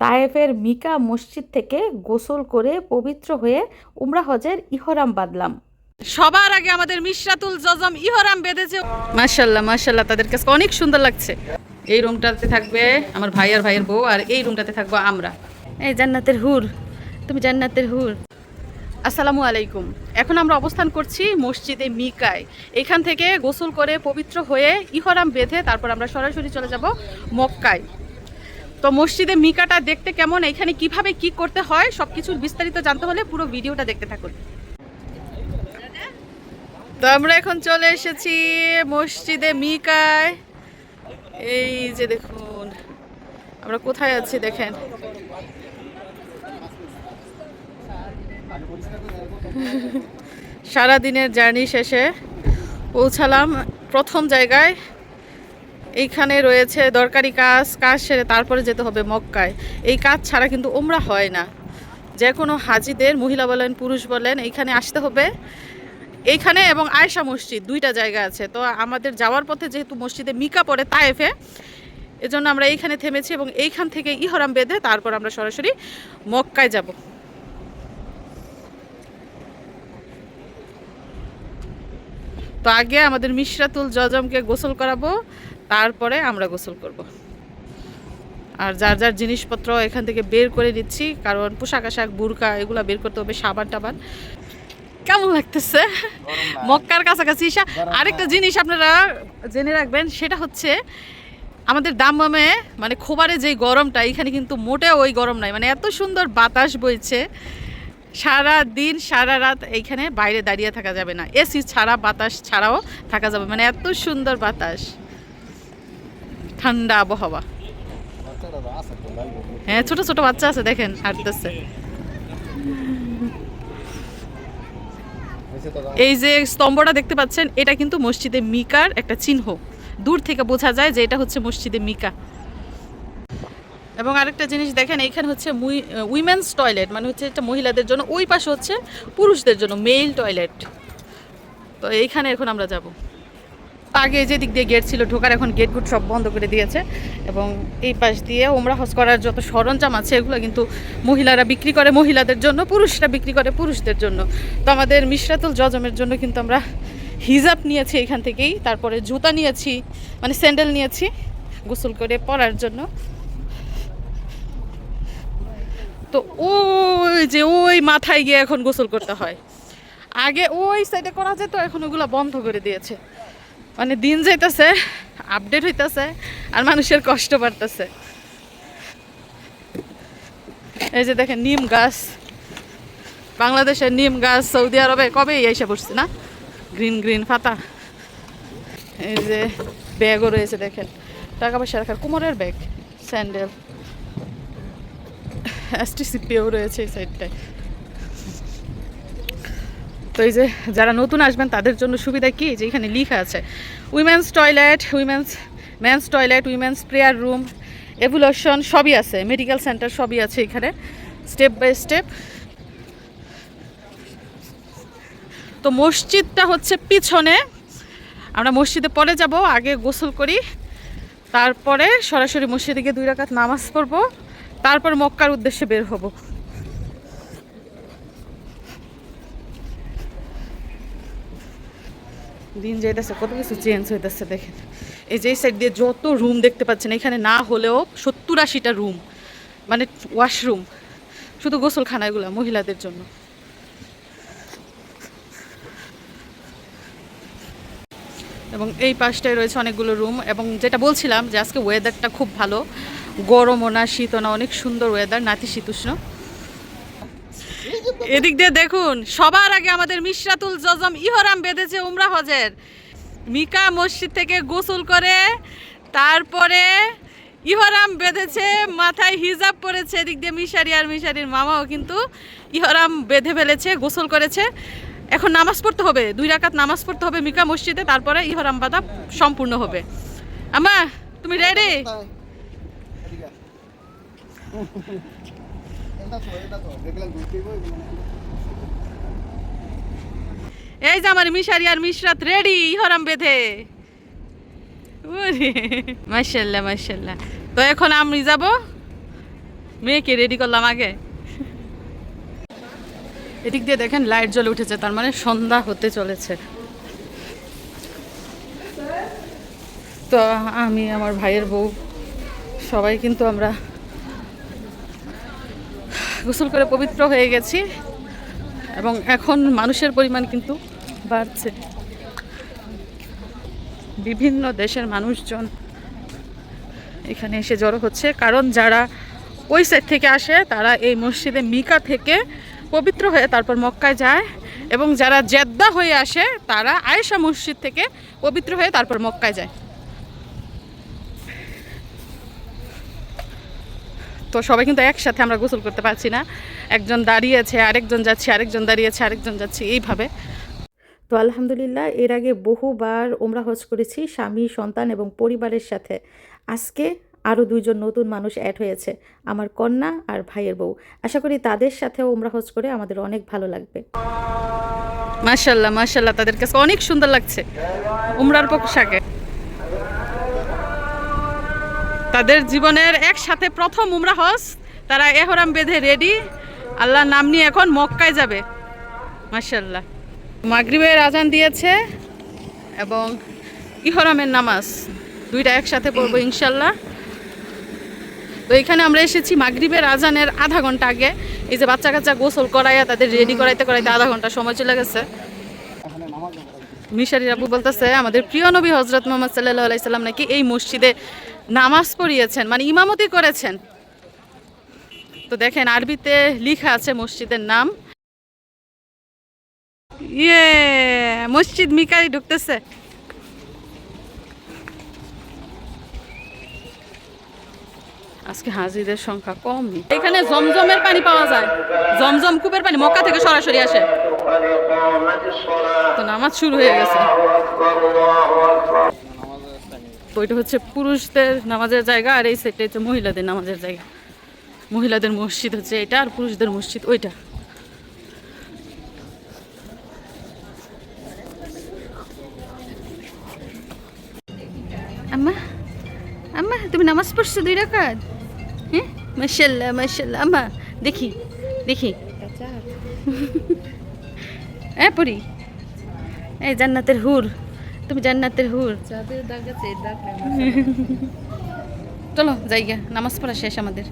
তায়েফের মিকা মসজিদ থেকে গোসল করে পবিত্র হয়ে উমরা হজের ইহরাম বাঁধলাম। সবার আগে আমাদের মিশরাতুল জজম ইহরাম বেঁধেছে। মাশাল্লাহ মাশাল্লাহ তাদের কাছে অনেক সুন্দর লাগছে। এই রুমটাতে থাকবে আমার ভাই আর ভাইয়ের বউ আর এই রুমটাতে থাকব আমরা। এই জান্নাতের হুর তুমি জান্নাতের হুর। আসসালামু আলাইকুম। এখন আমরা অবস্থান করছি মসজিদে মিকায়। এখান থেকে গোসল করে পবিত্র হয়ে ইহরাম বেঁধে তারপর আমরা সরাসরি চলে যাব মক্কায়। তো মসজিদে মিকাটা দেখতে কেমন? এখানে কীভাবে কি করতে হয়? সব কিছুর বিস্তারিত জানতে হলে পুরো ভিডিওটা দেখতে থাকুন। তো আমরা এখন চলে এসেছি মসজিদে মিকায়। এই যে দেখুন, আমরা কোথায় আছি দেখেন। সারা দিনের জার্নি শেষে পৌঁছালাম প্রথম জায়গায়। এইখানে রয়েছে দরকারি কাজ কাজ সেরে তারপরে যেতে হবে মক্কায়। এই কাজ ছাড়া কিন্তু ওমরা হয় না। যে কোনো হাজিদের, মহিলা বলেন, পুরুষ বলেন, এইখানে আসতে হবে। এইখানে এবং আয়সা মসজিদ, দুইটা জায়গা আছে। তো আমাদের যাওয়ার পথে যেহেতু মসজিদে মিকা পড়ে তায়েফে, এজন্য আমরা এইখানে থেমেছি এবং এইখান থেকে ইহরাম বেঁধে তারপর আমরা সরাসরি মক্কায় যাব। তো আগে আমাদের মিশরাতুল জজমকে গোসল করাবো তারপরে আমরা গোসল করব। আর যার যার জিনিসপত্র এখান থেকে বের করে দিচ্ছি কারণ পোশাক আশাক বুরকা এগুলো বের করতে হবে সাবান টাবান। কেমন লাগতেছে? মক্কার কাছাকাছি। আরেকটা জিনিস আপনারা জেনে রাখবেন সেটা হচ্ছে আমাদের দামে মানে খোবারে যেই গরমটা এখানে কিন্তু মোটেও ওই গরম নাই। মানে এত সুন্দর বাতাস বইছে সারা দিন সারা রাত এইখানে বাইরে দাঁড়িয়ে থাকা যাবে না। এসি ছাড়া বাতাস ছাড়াও থাকা যাবে। মানে এত সুন্দর বাতাস। ঠান্ডা আবহাওয়া। হ্যাঁ ছোট ছোট বাচ্চা আছে, দেখেন, হাঁটতেছে। এই যে স্তম্ভটা দেখতে পাচ্ছেন, এটা কিন্তু মসজিদে মিকার একটা চিহ্ন। দূর থেকে বোঝা যায় যে এটা হচ্ছে মসজিদে মিকা। এবং আরেকটা জিনিস দেখেন, এইখানে হচ্ছে উইমেন্স টয়লেট মানে হচ্ছে এটা মহিলাদের জন্য, ওই পাশে হচ্ছে পুরুষদের জন্য মেল টয়লেট তো এইখানে এখন আমরা যাব। আগে যে দিক দিয়ে গেট ছিল, ঢোকার এখন গেট গুট সব বন্ধ করে দিয়েছে এবং এই পাশ দিয়ে ওমরা হজ করার যত সরঞ্জাম আছে, এগুলো কিন্তু মহিলারা বিক্রি করে মহিলাদের জন্য, পুরুষরা বিক্রি করে পুরুষদের জন্য। তো আমাদের মিশরাতুল জজমের জন্য কিন্তু আমরা হিজাব নিয়েছি এখান থেকেই, তারপরে জুতা নিয়েছি মানে স্যান্ডেল নিয়েছি গোসল করে পরার জন্য। তো ওই যে ওই মাথায় গিয়ে এখন গোসল করতে হয়। আগে ওই সাইডে করা যেত, এখন ওগুলো বন্ধ করে দিয়েছে। মানে দিন যাইতেছে আপডেট হইতেছে, আর মানুষের কষ্ট বাড়তেছে। এই যে দেখেন, নিম গাছ। বাংলাদেশের নিম গাছ সৌদি আরবে কবেই এসে পড়ছে না? গ্রিন গ্রিন পাতা। এই যে ব্যাগও রয়েছে, দেখেন। টাকা পয়সা রাখার কোমরের ব্যাগ, স্যান্ডেল। এসটিসিপিও রয়েছে এই সাইডটায় তো এই যে যারা নতুন আসবেন, তাদের জন্য সুবিধা কি? যে এখানে লিখা আছে women's toilet women's men's toilet women's prayer room ablution সবই আছে মেডিকেল সেন্টার সবই আছে এখানে স্টেপ বাই স্টেপ তো মসজিদটা হচ্ছে পিছনে, আমরা মসজিদে পরে যাব, আগে গোসল করি, তারপরে সরাসরি মসজিদে গিয়ে দুই রাকাত নামাজ পড়ব, তারপর মক্কার উদ্দেশ্যে বের হব। দিন যাইতেছে, কত কিছু চেঞ্জ হইতেছে দেখেন। এই যে এই সাইড দিয়ে যত রুম দেখতে পাচ্ছেন, এখানে না হলেও সত্তর আশিটা রুম মানে ওয়াশরুম শুধু গোসলখানা এগুলো মহিলাদের জন্য। এবং এই পাশটায় রয়েছে অনেকগুলো রুম এবং যেটা বলছিলাম যে আজকে ওয়েদারটা খুব ভালো, গরমও না, শীতও না, অনেক সুন্দর ওয়েদার নাতিশীতোষ্ণ। এদিক দিয়ে দেখুন, সবার আগে আমাদের মিশরাতুল জজম ইহরাম বেঁধেছে উমরা হজের। মিকা মসজিদ থেকে গোসল করে, তারপরে ইহরাম বেঁধেছে, মাথায় হিজাব পরেছে, এদিক দিয়ে মিশারি আর মিশারির মামাও কিন্তু ইহরাম বেঁধে ফেলেছে, গোসল করেছে। এখন নামাজ পড়তে হবে, দুই রাকাত নামাজ পড়তে হবে মিকা মসজিদে, তারপরে ইহরাম বাঁধা সম্পূর্ণ হবে। আমা তুমি রেডি এই যে আমার মিশারি আর মিশরাত রেডি ইহরাম বেঁধে। মাশাল্লাহ মাশাল্লাহ। তো এখন আমি যাব, মেয়েকে রেডি করলাম আগে। এদিক দিয়ে দেখেন লাইট জ্বলে উঠেছে, তার মানে সন্ধ্যা হতে চলেছে। তো আমি, আমার ভাইয়ের বউ, সবাই কিন্তু আমরা গোসল করে পবিত্র হয়ে গেছি এবং এখন মানুষের পরিমাণ কিন্তু বাড়ছে। বিভিন্ন দেশের মানুষজন এখানে এসে জড়ো হচ্ছে, কারণ যারা ওই সাইড থেকে আসে, তারা এই মসজিদে মিকা থেকে পবিত্র হয়ে তারপর মক্কায় যায় এবং যারা জেদ্দা হয়ে আসে, তারা আয়েশা মসজিদ থেকে পবিত্র হয়ে তারপর মক্কায় যায়। তো সবাই কিন্তু একসাথে আমরা গোসল করতে পারছি না। একজন দাঁড়িয়েছে আরেকজন যাচ্ছে আরেকজন দাঁড়িয়েছে আরেকজন যাচ্ছে এইভাবে। তো আলহামদুলিল্লাহ এর আগে বহুবার ওমরা হজ করেছি স্বামী সন্তান এবং পরিবারের সাথে। আজকে আরও দুইজন নতুন মানুষ অ্যাড হয়েছে আমার কন্যা আর ভাইয়ের বউ। আশা করি তাদের সাথেও ওমরা হজ করে আমাদের অনেক ভালো লাগবে। মাশাল্লাহ মাশাল্লাহ তাদের কাছে অনেক সুন্দর লাগছে। উমরার পোশাকে। তাদের জীবনের একসাথে প্রথম উমরা হজ। তারা এহরাম বেঁধে রেডি আল্লাহর নাম নিয়ে এখন মক্কায় যাবে। মাশাল্লাহ মাগরিবের আজান দিয়েছে এবং ইহরামের নামাজ। দুইটা একসাথে পড়ব ইনশাল্লাহ তো এখানে আমরা এসেছি মাগরিবের আজানের আধা ঘণ্টা আগে। এই যে বাচ্চা কাচ্চা গোসল করাইয়া তাদের রেডি করাইতে করাইতে আধা ঘণ্টা সময় চলে গেছে। মিশারি আবু বলতেছে, আমাদের প্রিয় নবী হজরত মোহাম্মদ সাল্লাহ আলাইসাল্লাম নাকি এই মসজিদে নামাজ পড়িয়েছেন মানে ইমামতি করেছেন। তো দেখেন, আরবিতে লিখা আছে মসজিদের নাম। ইয়ে মসজিদ মিকারি ঢুকতেছে। আজকে হাজিদের সংখ্যা কম। এখানে জমজমের পানি পাওয়া যায়। জমজম কূপের পানি মক্কা থেকে সরাসরি আসে। তো নামাজ শুরু হয়ে গেছে। ওইটা হচ্ছে পুরুষদের নামাজের জায়গা আর এই সাইডটা হচ্ছে মহিলাদের নামাজের জায়গা। মহিলাদের মসজিদ হচ্ছে এটা আর পুরুষদের মসজিদ ওইটা। আম্মা আম্মা তুমি নামাজ পড়ছো দুই রাকাত? হ্যাঁ মাশাল্লাহ মাশাল্লাহ আম্মা দেখি দেখি। হ্যাঁ পড়ি। এই জান্নাতের হুর। তুমি জান্নাতের হুর। চলো জায়গা নামাজ পড়া শেষ আমাদের।